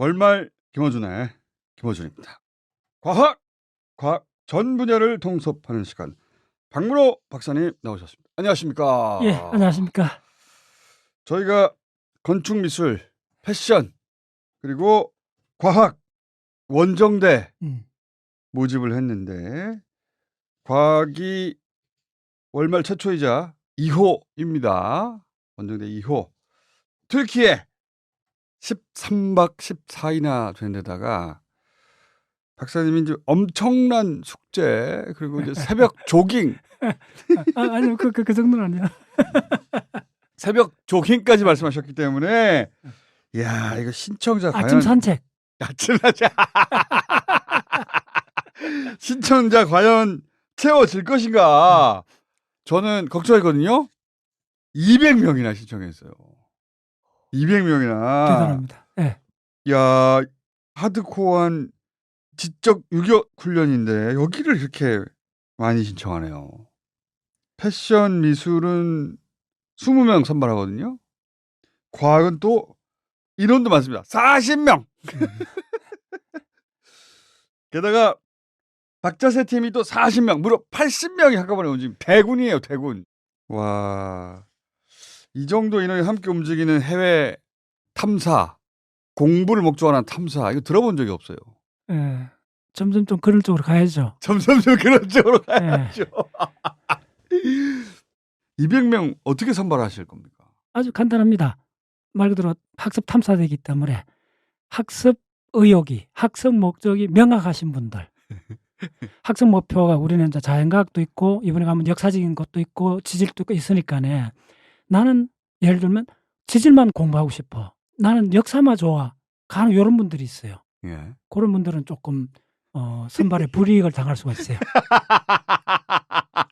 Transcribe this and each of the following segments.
월말 김어준의 김어준입니다. 과학, 과학 전 분야를 통섭하는 시간. 박문호 박사님 나오셨습니다. 안녕하십니까? 예, 안녕하십니까. 저희가 건축 미술, 패션, 그리고 과학, 원정대 음, 모집을 했는데 과학이 월말 최초이자 2호입니다. 원정대 2호. tür키에 13박 14일이나 된 데다가 박사님이 이제 엄청난 숙제 그리고 이제 새벽 조깅, 아, 아니요, 그, 그, 그 정도는 아니야. 새벽 조깅까지 말씀하셨기 때문에 야 이거 신청자 과연 아침 산책. 아침 하자. 신청자 과연 채워질 것인가? 저는 걱정했거든요. 200명이나 신청했어요. 200명이나. 대단합니다. 예. 야, 하드코어한 지적 유격 훈련인데 여기를 이렇게 많이 신청하네요. 패션 미술은 20명 선발하거든요. 과학은 또 인원도 많습니다. 40명. 게다가 박자세 팀이 또 40명, 무려 80명이 한꺼번에 온 지금 대군이에요, 대군. 와. 이 정도 인원이 함께 움직이는 해외 탐사, 공부를 목적으로 하는 탐사, 이거 들어본 적이 없어요. 예. 점점 좀 그런 쪽으로 가야죠. 점점점 그런 쪽으로 예. 가야죠. 200명 어떻게 선발하실 겁니까? 아주 간단합니다. 말 그대로 학습 탐사되기 때문에 학습 의욕이, 학습 목적이 명확하신 분들. 학습 목표가 우리는 이제 자연과학도 있고 이번에 가면 역사적인 것도 있고 지질도 있고 있으니까네. 나는 예를 들면 지질만 공부하고 싶어. 나는 역사만 좋아. 가는 이런 분들이 있어요. 예. 그런 분들은 조금 어, 선발에 불이익을 당할 수가 있어요.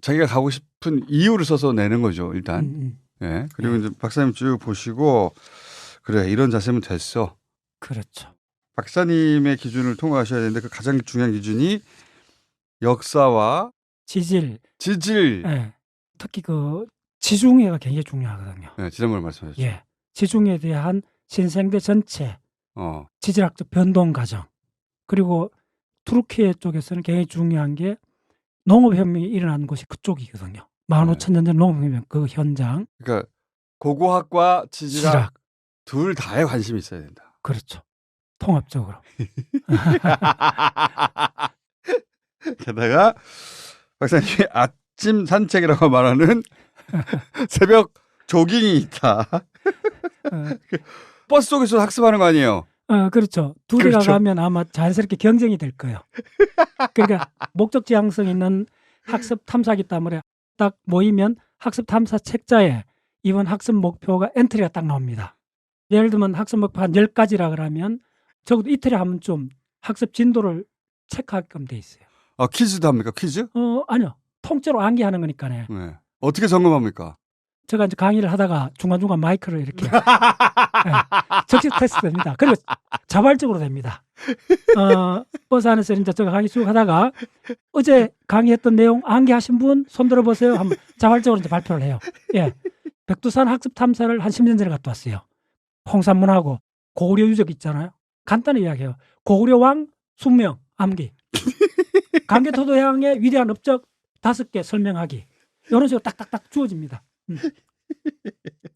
자기가 가고 싶은 이유를 써서 내는 거죠, 일단. 음, 음. 예. 그리고 이제 박사님 쭉 보시고 그래 이런 자세면 됐어. 그렇죠. 박사님의 기준을 통과하셔야 되는데 그 가장 중요한 기준이 역사와 지질, 지질. 예. 특히 그 지중해가 굉장히 중요하거든요. 예, 지난번에 말씀하셨죠. 예. 지중해에 대한 신생대 전체 어. 지질학적 변동 과정 그리고 투르키예 쪽에서는 굉장히 중요한 게 농업혁명이 일어난 곳이 그쪽이거든요. 15,000년 전 농업혁명 그 현장 그러니까 고고학과 지질학 지질학 둘 다에 관심이 있어야 된다. 그렇죠. 통합적으로 게다가 박사님이 아 침 산책이라고 말하는 새벽 조깅이 있다. 어, 버스 속에서 학습하는 거 아니에요? 어, 그렇죠. 두 개가 그렇죠. 가면 아마 자연스럽게 경쟁이 될 거예요. 그러니까 목적 지 향성 있는 학습 탐사기 때문에 딱 모이면 학습 탐사 책자에 이번 학습 목표가 엔트리가 딱 나옵니다. 예를 들면 학습 목표 한 10가지라 그러면 적어도 이틀에 한 번 좀 학습 진도를 체크하게끔 돼 있어요. 아, 퀴즈도 합니까? 퀴즈? 어, 아니요. 통째로 암기하는 거니까네. 네. 어떻게 점검합니까? 제가 이제 강의를 하다가 중간중간 마이크를 이렇게 예, 적시 테스트 됩니다. 그리고 자발적으로 됩니다. 어, 버스 안에서 이제 제가 강의 쭉 하다가 어제 강의했던 내용 암기하신 분 손 들어 보세요. 하면 자발적으로 이제 발표를 해요. 예. 백두산 학습 탐사를 한 10년 전에 갔다 왔어요. 홍산문하고 고구려 유적 있잖아요. 간단히 이야기해요. 고구려 왕 숙명 암기. 강개토도양의 위대한 업적 다섯 개 설명하기. 이런 식으로 딱딱딱 주어집니다. 음.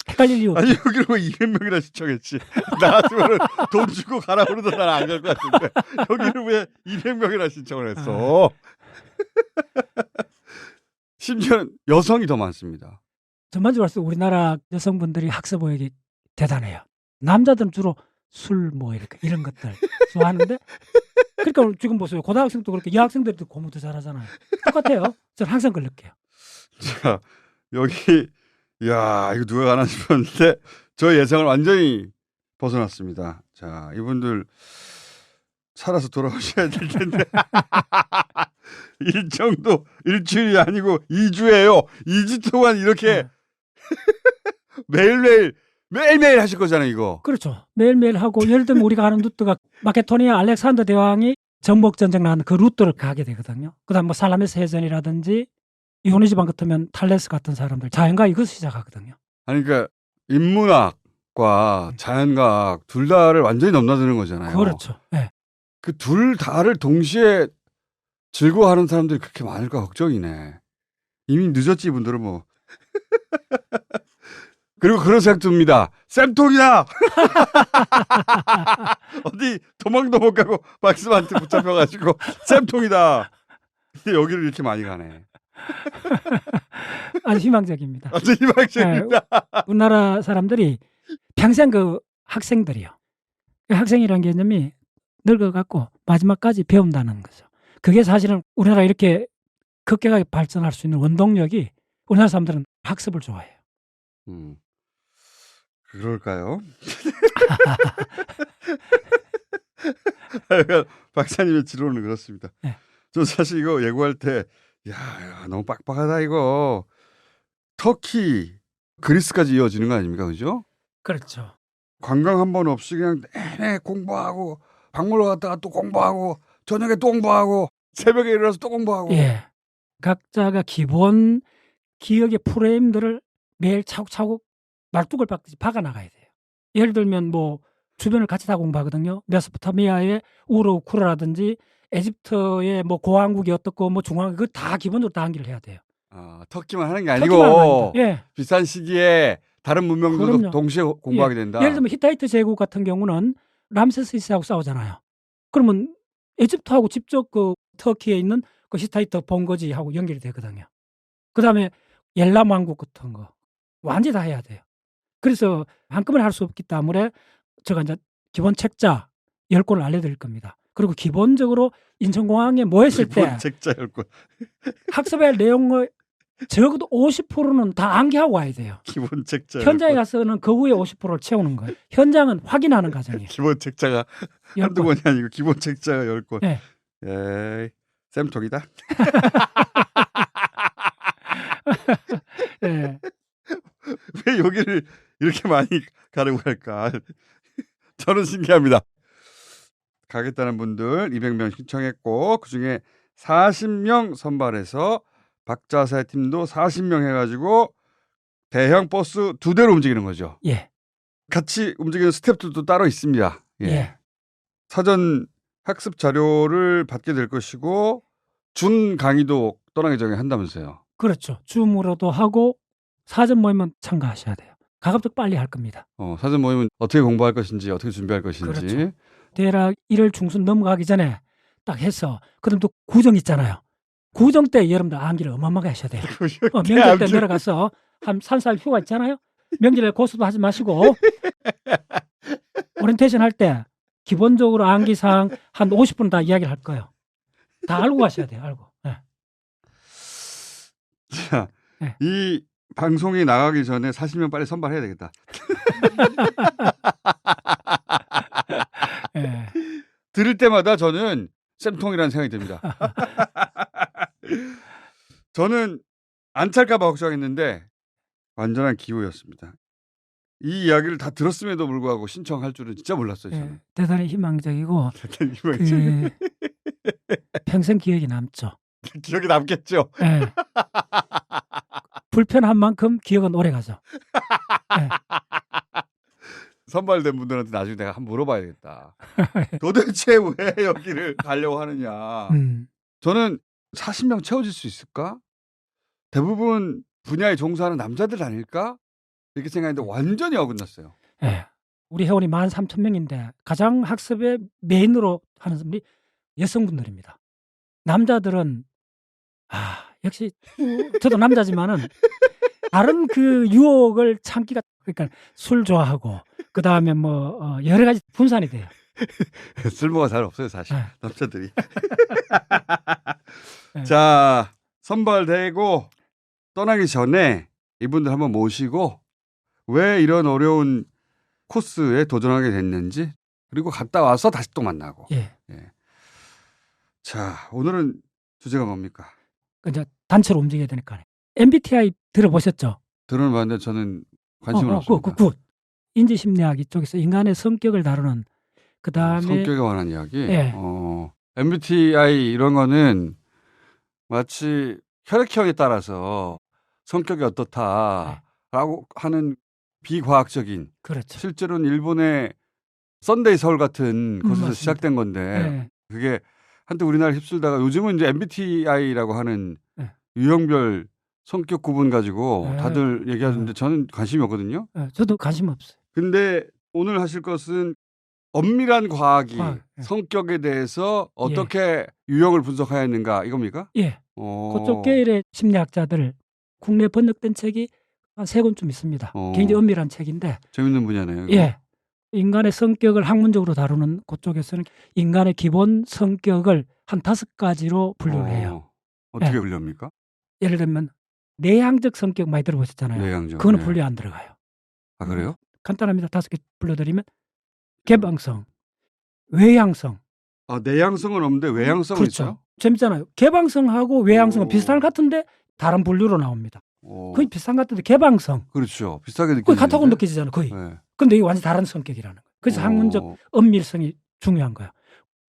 헷갈릴 이유. 아니, 여기로 200명이나 신청했지. 나 같으면 돈 주고 가라 그러도 난안 갈 것 같은데. 여기는 왜 200명이나 신청을 했어? 심지어 여성이 더 많습니다. 전반적으로 해서 우리나라 여성분들이 학습 의욕이 대단해요. 남자들은 주로 술 뭐 이렇게 이런 것들 좋아하는데 그러니까 지금 보세요. 고등학생도 그렇게 여학생들도 공부도 잘하잖아요. 똑같아요. 저는 항상 느껴요. 자, 여기, 야 이거 누가 가나 싶었는데, 저 예상을 완전히 벗어났습니다. 자, 이분들 살아서 돌아오셔야 될 텐데. 일정도 일주일이 아니고 2주예요. 2주 동안 이렇게 어, 매일매일, 매일매일 하실 거잖아요, 이거. 그렇죠. 매일매일 하고 예를 들면 우리가 가는 루트가 마케도니아 알렉산더 대왕이 전복 전쟁 나는 그 루트를 가게 되거든요. 그다음 뭐 살라메스 해전이라든지 이혼의 지방 같으면 탈레스 같은 사람들 자연과 이것을 시작하거든요. 아니, 그러니까 인문학, 과학과 자연과학 둘 다를 완전히 넘나드는 거잖아요. 그렇죠. 예. 그둘 다를 동시에 즐거워하는 사람들이 그렇게 많을까 걱정이네. 이미 늦었지 이분들은 뭐. 그리고 그런 생각 듭니다. 쌤통이다. 어디 도망도 못 가고 박스한테 붙잡혀가지고 쌤통이다. 근데 여기를 이렇게 많이 가네. 아주 희망적입니다. 완전 희망적입니다. 우리나라 사람들이 평생 그 학생들이요. 그 학생이라는 개념이 늙어갖고 마지막까지 배운다는 거죠. 그게 사실은 우리나라 이렇게 급격하게 발전할 수 있는 원동력이 우리나라 사람들은 학습을 좋아해요. 음. 그럴까요? 박사님의 지론은 그렇습니다. 네. 저 사실 이거 예고할 때, 야, 야, 너무 빡빡하다, 이거. 터키, 그리스까지 이어지는 거 아닙니까? 그죠? 그렇죠. 관광 한 번 없이 그냥 내내 공부하고, 박물관 갔다가 또 공부하고, 저녁에 또 공부하고, 새벽에 일어나서 또 공부하고. 예. 각자가 기본 기억의 프레임들을 매일 차곡차곡 말뚝을 박듯이 박아 나가야 돼요. 예를 들면 뭐 주변을 같이 다 공부하거든요. 메소포타미아의 우르쿠라라든지 에집트의 뭐 고왕국이 어떻고 뭐 중앙 그거 다 기본적으로 다 암기를 해야 돼요. 아, 터키만 하는 게 아니고. 예. 비슷한 시기에 다른 문명들도 그럼요. 동시에 공부하게 된다. 예를 들면 히타이트 제국 같은 경우는 람세스 2세하고 싸우잖아요. 그러면 에집트하고 직접 그 터키에 있는 그 히타이트 본거지하고 연결이 되거든요. 그다음에 엘람 왕국 같은 거 완전히 다 해야 돼요. 그래서 한꺼번에 할 수 없기 때문에 제가 이제 기본 책자 10권을 알려드릴 겁니다. 그리고 기본적으로 인천공항에 모였을 때 기본 책자 열권 학습할 내용의 적어도 50%는 다 암기하고 와야 돼요. 기본 책자 현장에. 가서는 그 후에 50%를 채우는 거예요. 현장은 확인하는 과정이에요. 기본 책자가 열 한두 번. 권이 아니고 기본 책자가 열 권. 네. 에이, 쌤통이다. 예. 왜 여기를 이렇게 많이 가려고 할까? 저는 신기합니다. 가겠다는 분들 200명 신청했고 그중에 40명 선발해서 박자세 팀도 40명 해가지고 대형 버스 두 대로 움직이는 거죠. 예. 같이 움직이는 스탭들도 따로 있습니다. 예. 예. 사전 학습 자료를 받게 될 것이고 준 강의도 떠나기 전에 한다면서요. 그렇죠. 줌으로도 하고 사전 모임은 참가하셔야 돼요. 가급적 빨리 할 겁니다. 어, 사전 모임은 어떻게 공부할 것인지 어떻게 준비할 것인지 그렇죠. 대략 1월 중순 넘어가기 전에 딱 해서 그다음 또 구정 있잖아요. 구정 때 여러분들 암기를 어마어마하게 하셔야 돼요. 어, 명절 때 내려가서 한 3살 휴가 있잖아요. 명절에 고수도 하지 마시고 오리엔테이션 할 때 기본적으로 암기사항 한 50분 다 이야기를 할 거예요. 다 알고 가셔야 돼요. 알고. 예. 자, 네. 이 방송이 나가기 전에 40명 빨리 선발해야 되겠다. 예. 들을 때마다 저는 쌤통이라는 생각이 듭니다. 저는 안 찰까봐 걱정했는데 완전한 기호였습니다. 이 이야기를 다 들었음에도 불구하고 신청할 줄은 진짜 몰랐어요. 예. 저는. 대단히 희망적이고 대단히 희망이 그 평생 기억이 남죠. 기억에 남겠죠. 예. 불편한 만큼 기억은 오래 가죠. 예. 선발된 분들한테 나중에 내가 한번 물어봐야겠다. 도대체 왜 여기를 가려고 하느냐. 음. 저는 40명 채워질 수 있을까? 대부분 분야에 종사하는 남자들 아닐까? 이렇게 생각했는데 완전히 어긋났어요. 예. 우리 회원이 13,000명인데 가장 학습의 메인으로 하는 분이 여성분들입니다. 남자들은 아, 역시 어, 저도 남자지만은 다른 그 유혹을 참기가 그러니까 술 좋아하고 그 다음에 뭐 어, 여러 가지 분산이 돼요. 쓸모가 잘 없어요, 사실. 예. 남자들이. 네. 자, 선발되고 떠나기 전에 이분들 한번 모시고 왜 이런 어려운 코스에 도전하게 됐는지 그리고 갔다 와서 다시 또 만나고. 예. 자, 오늘은 주제가 뭡니까? 그 이제 단체로 움직여야 되니까. MBTI 들어보셨죠? 들어는 봤는데 저는 관심은 어, 어, 없습니다. 그, 그, 그 인지심리학 이쪽에서 인간의 성격을 다루는 그 다음에 성격에 관한 이야기. 예. 어, MBTI 이런 거는 마치 혈액형에 따라서 성격이 네. 어떻다라고 하는 비과학적인 그렇죠. 실제로는 일본의 썬데이 서울 같은 곳에서 맞습니다. 시작된 건데 예. 그게 한때 우리나라 휩쓸다가 요즘은 이제 MBTI라고 하는 네. 유형별 성격 구분 가지고 네. 다들 얘기하는데 저는 관심이 없거든요. 예, 저도 관심 없어요. 근데 오늘 하실 것은 엄밀한 과학이 과학, 예. 성격에 대해서 어떻게 유형을 분석하였는가 이겁니까? 예. 어. 그쪽 계열의 심리학자들 국내 번역된 책이 한 세 권쯤 있습니다. 어. 굉장히 엄밀한 책인데 재밌는 분야네요. 이거. 예. 인간의 성격을 학문적으로 다루는 그쪽에서는 인간의 기본 성격을 한 다섯 가지로 분류를 해요. 어. 어떻게 예. 분류합니까? 예를 들면 내향적 성격 많이 들어보셨잖아요. 내향적. 그거는 네. 분류 안 들어가요. 아 그래요? 간단합니다. 다섯 개 불러드리면 개방성, 외향성, 아 내향성은 없는데 외향성은 그렇죠. 있어요? 재밌잖아요. 개방성하고 외향성은 오. 비슷한 것 같은데 다른 분류로 나옵니다. 어. 거의 비슷한 것 같은데 개방성, 그렇죠. 비슷하게 느끼 거의 같다고 느껴지잖아요. 거의. 네. 근데 이게 완전 히 다른 성격이라는 거예요. 그래서 어. 학문적 엄밀성이 중요한 거예요.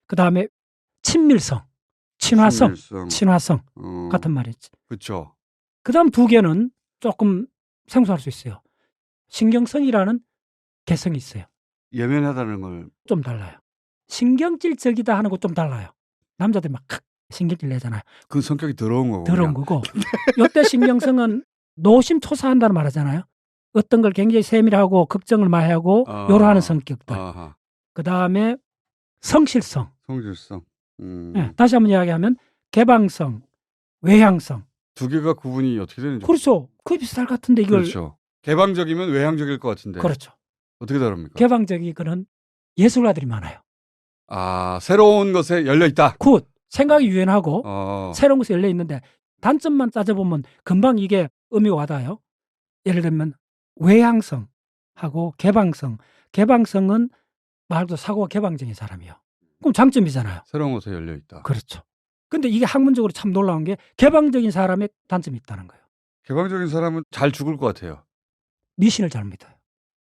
그 다음에 친밀성, 친화성, 친밀성. 친화성 어. 같은 말이지. 그렇죠. 그 다음 두 개는 조금 생소할 수 있어요. 신경성이라는 개성이 있어요. 예민하다는 걸 좀 달라요. 신경질적이다 하는 거 좀 달라요. 남자들이 막칵 신경질 내잖아요. 그 성격이 더러운 거고. 더러운. 거고. 요때 신경성은 노심초사한다는 말 하잖아요. 어떤 걸 굉장히 세밀하고 걱정을 많이 하고 아. 요로하는 성격들. 아하. 그 다음에 성실성. 성질성. 음. 예, 다시 한번 이야기하면 개방성, 외향성. 두 개가 구분이 어떻게 되는지. 그렇죠. 거의 비슷할 것 같은데 이걸 그렇죠. 개방적이면 외향적일 것 같은데. 그렇죠. 어떻게 다릅니까? 개방적이거는 예술가들이 많아요. 아 새로운 것에 열려 있다. 굿. 생각이 유연하고 어. 새로운 것에 열려 있는데 단점만 따져보면 금방 이게 의미가 와닿아요. 예를 들면 외향성하고 개방성. 개방성은 말 그대로 사고가 개방적인 사람이요. 그럼 장점이잖아요. 새로운 것에 열려 있다. 그렇죠. 근데 이게 학문적으로 참 놀라운 게 개방적인 사람의 단점이 있다는 거예요. 개방적인 사람은 잘 죽을 것 같아요. 미신을 잘 믿어요.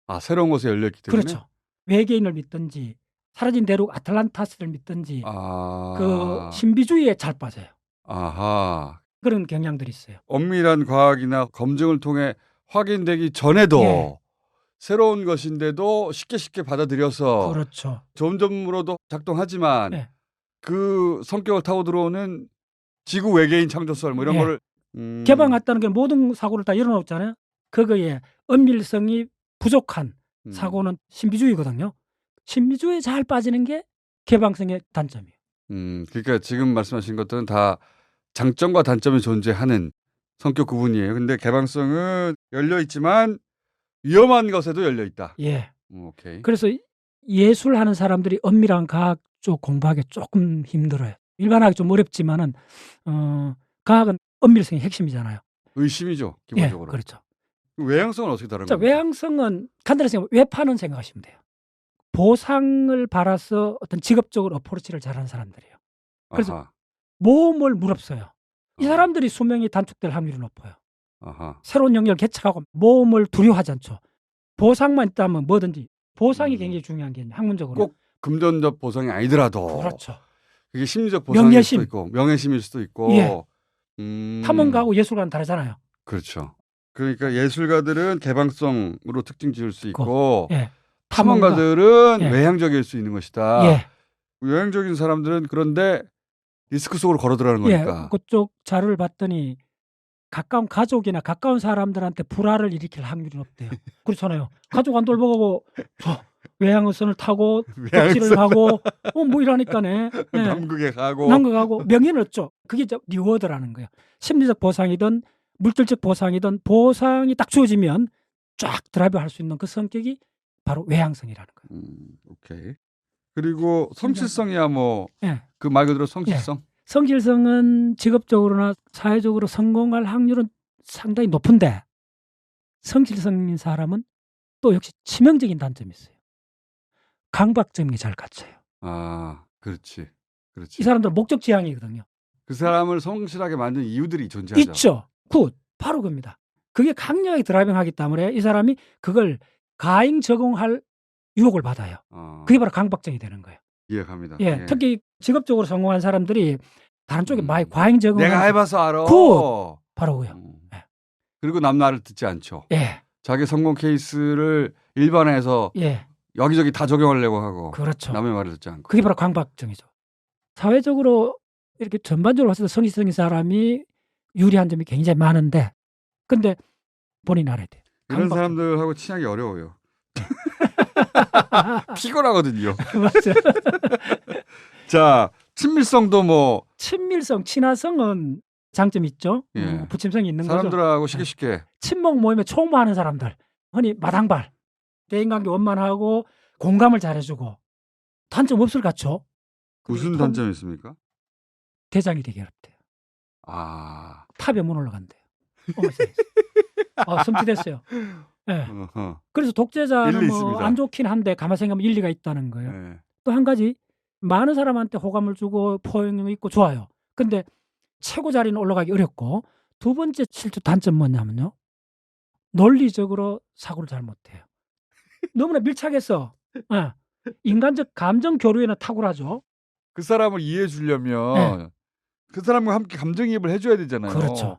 아 새로운 것에 열려 있기 때문에. 그렇죠. 외계인을 믿든지 사라진 대륙 아틀란타스를 믿든지 아. 그 신비주의에 잘 빠져요. 아하. 그런 경향들이 있어요. 엄밀한 과학이나 검증을 통해 확인되기 전에도 예. 새로운 것인데도 쉽게 쉽게 받아들여서 그렇죠. 점점으로도 작동하지만 네. 그 성격을 타고 들어오는 지구 외계인 창조설 뭐 이런 예. 거를 음, 개방했다는 게 모든 사고를 다 열어놓잖아요. 그거에 엄밀성이 부족한 음, 사고는 신비주의거든요. 신비주의에 잘 빠지는 게 개방성의 단점이에요. 음, 그러니까 지금 말씀하신 것들은 다 장점과 단점이 존재하는 성격 구분이에요. 근데 개방성은 열려 있지만 위험한 것에도 열려 있다. 예. 음, 오케이. 그래서 예술하는 사람들이 엄밀한 과학 쪽 공부하기 조금 힘들어요. 일반하기 좀 어렵지만은 어, 과학은 엄밀성이 핵심이잖아요. 의심이죠 예, 기본적으로. 그렇죠. 외향성은 어떻게 다른 자, 거예요? 외향성은 간단히 생각, 외파는 생각하시면 돼요. 보상을 받아서 어떤 직업적으로 어프로치를 잘하는 사람들이에요. 그래서 아하, 모험을 무릅써요. 이 아. 사람들이 수명이 단축될 확률이 높아요. 아하. 새로운 영역을 개척하고 모험을 두려워하지 않죠. 보상만 있다면 뭐든지 보상이 음. 굉장히 중요한 게 학문적으로. 꼭 금전적 보상이 아니더라도 그렇죠. 그게 심리적 보상일 명예심. 수도 있고 명예심일 수도 있고 예. 음, 탐험가하고 예술가는 다르잖아요. 그렇죠. 그러니까 예술가들은 개방성으로 특징 지을 수 있고 예. 탐험가들은 예. 외향적일 수 있는 것이다. 예. 외향적인 사람들은 그런데 리스크 속으로 걸어 들어가는 예. 거니까. 그쪽 자료를 봤더니 가까운 가족이나 가까운 사람들한테 불화를 일으킬 확률이 높대요. 그렇잖아요. 가족 안 돌보고 저 외향선을 타고 덕질을 하고 어, 뭐 이러니까네. 예. 남극에 가고 남극하고 명예는 얻죠. 그게 이제 리워드라는 거예요. 심리적 보상이든 물질적 보상이든 보상이 딱 주어지면 쫙 드라이브 할 수 있는 그 성격이 바로 외향성이라는 거예요. 음, 오케이. 그리고 성실성이야 뭐 그 예. 말 그대로 성실성. 성실성은 직업적으로나 사회적으로 성공할 확률은 상당히 높은데 성실성인 사람은 또 역시 치명적인 단점이 있어요. 강박점이 잘 갇혀요. 아, 그렇지. 그렇지. 이 사람들은 목적 지향이거든요. 그 사람을 성실하게 만든 이유들이 존재하죠. 있죠. 굿. 바로 그겁니다. 그게 강력하게 드라이빙하기 때문에 이 사람이 그걸 가행 적용할 유혹을 받아요. 어, 그게 바로 강박증이 되는 거예요. 이해합니다. 예, 특히 직업적으로 성공한 사람들이 다른 쪽에 음. 많이 과잉 적용을 내가 해봐서 알아. 그- 바로 그요. 음. 예. 그리고 남 말을 듣지 않죠. 예. 자기 성공 케이스를 일반화해서 예, 여기저기 다 적용하려고 하고 그렇죠. 남의 말을 듣지 않고. 그게 바로 강박증이죠. 사회적으로 이렇게 전반적으로 봤을 때 성희성인 사람이 유리한 점이 굉장히 많은데, 근데 본인 알아야 돼. 이런. 사람들하고 친하기 어려워요. 피곤하거든요. 맞죠. 자, 친밀성도 뭐 친밀성, 친화성은 장점이 있죠. 예. 어, 부침성이 있는 거죠. 사람들하고 쉽게 쉽게 친목 모임에 총무하는 사람들, 흔히 마당발, 대인관계 원만하고 공감을 잘해주고 단점 없을 같죠. 무슨 통- 단점이 있습니까? 대장이 되게 어렵대요. 아, 탑에 못 올라간대요. 어머, 세상에. 아, 섬찟했어요. 예. 어허. 그래서 독재자는 뭐. 안 좋긴 한데 가만 생각하면 일리가 있다는 거예요. 네. 또한 가지 많은 사람한테 호감을 주고 포용 있고 좋아요. 근데 최고 자리는 올라가기 어렵고 두 번째 실제 단점 뭐냐면요. 논리적으로 사고를 잘 못해요. 너무나 밀착해서 예. 인간적 감정 교류에는 탁월하죠. 그 사람을 이해해 주려면 그 사람과 함께 감정이입을 해줘야 되잖아요. 네. 그렇죠.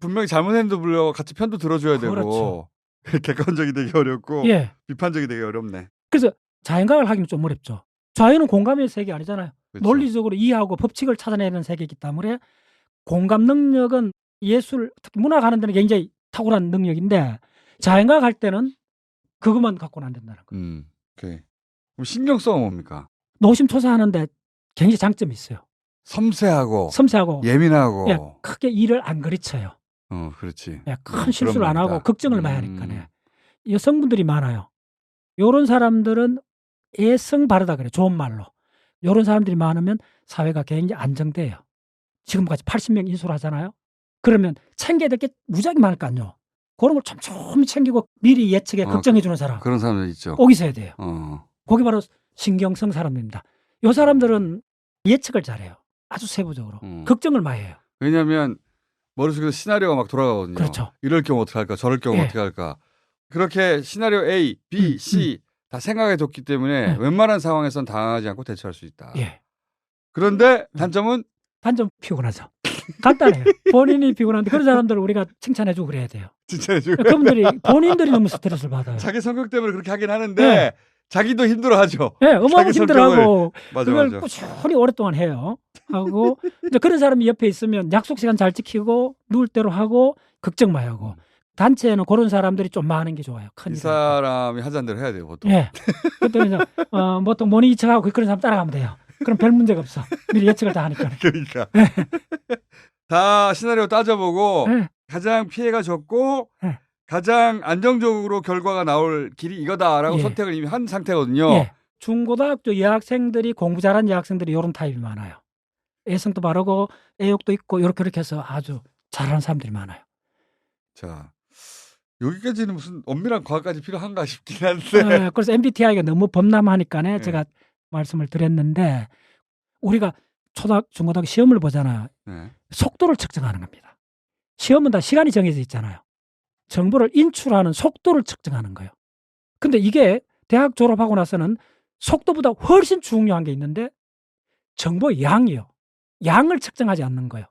분명히 잘못했는데 불려 같이 편도 들어줘야 되고 그렇죠. 객관적이 되게 어렵고 예. 비판적이 되게 어렵네. 그래서 자연각을 하기는 좀 어렵죠. 자연은 공감의 세계 아니잖아요. 그렇죠. 논리적으로 이해하고 법칙을 찾아내는 세계이기 때문에 공감 능력은 예술, 특히 문학 하는 데는 굉장히 탁월한 능력인데 자연과학 할 때는 그것만 갖고는 안 된다는 거예요. 음, 오케이. 그럼 신경성은 뭡니까? 노심초사하는데 굉장히 장점이 있어요. 섬세하고 섬세하고 예민하고. 예, 크게 일을 안 그르쳐요. 어, 그렇지. 예, 음, 큰 실수를 안 하고. 걱정을 많이 음. 하니까. 여성분들이 많아요. 요런 사람들은 애성 바르다 그래. 좋은 말로. 요런 사람들이 많으면 사회가 굉장히 안정돼요. 지금까지 80명 인수를 하잖아요. 그러면 챙겨야 될 게 무지하게 많을 거 아니요. 그런 걸 촘촘히 챙기고 미리 예측에 어, 걱정해 주는 사람 그런 사람들 있죠. 꼭 있어야 돼요. 어. 거기 바로 신경성 사람입니다. 요 사람들은 예측을 잘해요. 아주 세부적으로. 음. 걱정을 많이 해요. 왜냐하면 머릿속에서 시나리오가 막 돌아가거든요. 그렇죠. 이럴 경우 어떻게 할까? 저럴 경우 예. 어떻게 할까? 그렇게 시나리오 A, B, 음, C 다 생각해 뒀기 때문에 네. 웬만한 상황에선 당하지 않고 대처할 수 있다. 예. 그런데 단점은 단점 피곤하죠. 간단해요. 본인이 피곤한데 그런 사람들을 우리가 칭찬해주고 그래야 돼요. 지금 그분들이 본인들이 너무 스트레스를 받아요. 자기 성격 때문에 그렇게 하긴 하는데 네. 자기도 힘들어하죠. 예, 어마어마 자기 힘들어하고 맞아 그걸 맞아. 꾸준히 오랫동안 해요. 하고 이제 그런 사람이 옆에 있으면 약속 시간 잘 지키고 누울 대로 하고 걱정 많이 하고 단체에는 그런 사람들이 좀 많은 게 좋아요. 큰 이. 사람이 하자는 대로 해야 돼요 보통. 예. 그때는 이제 어, 보통 모니터하고 그런 사람 따라가면 돼요. 그럼 별 문제가 없어. 미리 예측을 다 하니까. 그러니까 다 시나리오 따져보고 예. 가장 피해가 적고 네. 가장 안정적으로 결과가 나올 길이 이거다라고 예. 선택을 이미 한 상태거든요. 예. 중고등학교 여학생들이 공부 잘하는 여학생들이 이런 타입이 많아요. 애성도 바르고 애욕도 있고 이렇게 이렇게 해서 아주 잘하는 사람들이 많아요. 자 여기까지는 무슨 엄밀한 과학까지 필요한가 싶긴 한데 예, 그래서 MBTI가 너무 범람하니까 네. 제가 말씀을 드렸는데 우리가 초등학 중고등학교 시험을 보잖아요. 네. 속도를 측정하는 겁니다. 시험은 다 시간이 정해져 있잖아요. 정보를 인출하는 속도를 측정하는 거예요. 근데 이게 대학 졸업하고 나서는 속도보다 훨씬 중요한 게 있는데 정보의 양이요. 양을 측정하지 않는 거예요.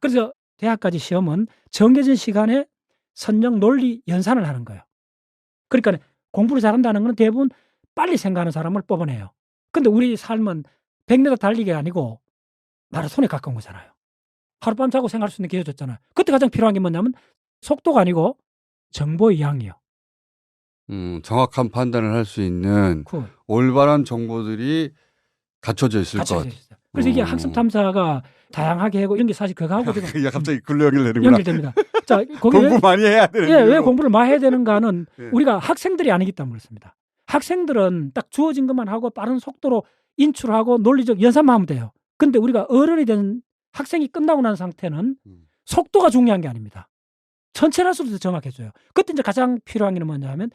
그래서 대학까지 시험은 정해진 시간에 선정 논리 연산을 하는 거예요. 그러니까 공부를 잘한다는 건 대부분 빨리 생각하는 사람을 뽑아내요. 근데 우리 삶은 100m 달리기가 아니고 마라톤에 가까운 거잖아요. 하룻밤 자고 생각할 수 있는 기회 줬잖아요. 그때 가장 필요한 게 뭐냐면 속도가 아니고 정보의 양이요. 음, 정확한 판단을 할 수 있는 그 올바른 정보들이 갖춰져 있을 것. 있어요. 그래서 이게 음. 학습 탐사가 다양하게 하고 이런 게 사실 그거하고 지금 야, 갑자기 글로 연결되는구나. 연결됩니다. 자, 거기 공부 많이 해야 되는 예, 왜. 공부를 많이 해야 되는가는 예. 우리가 학생들이 아니기 때문에 그렇습니다. 학생들은 딱 주어진 것만 하고 빠른 속도로 인출하고 논리적 연산만 하면 돼요. 근데 우리가 어른이 된 학생이 끝나고 난 상태는 음. 속도가 중요한 게 아닙니다. 천천할수록 더 정확해져요. 그때 이제 가장 필요한 게 뭐냐면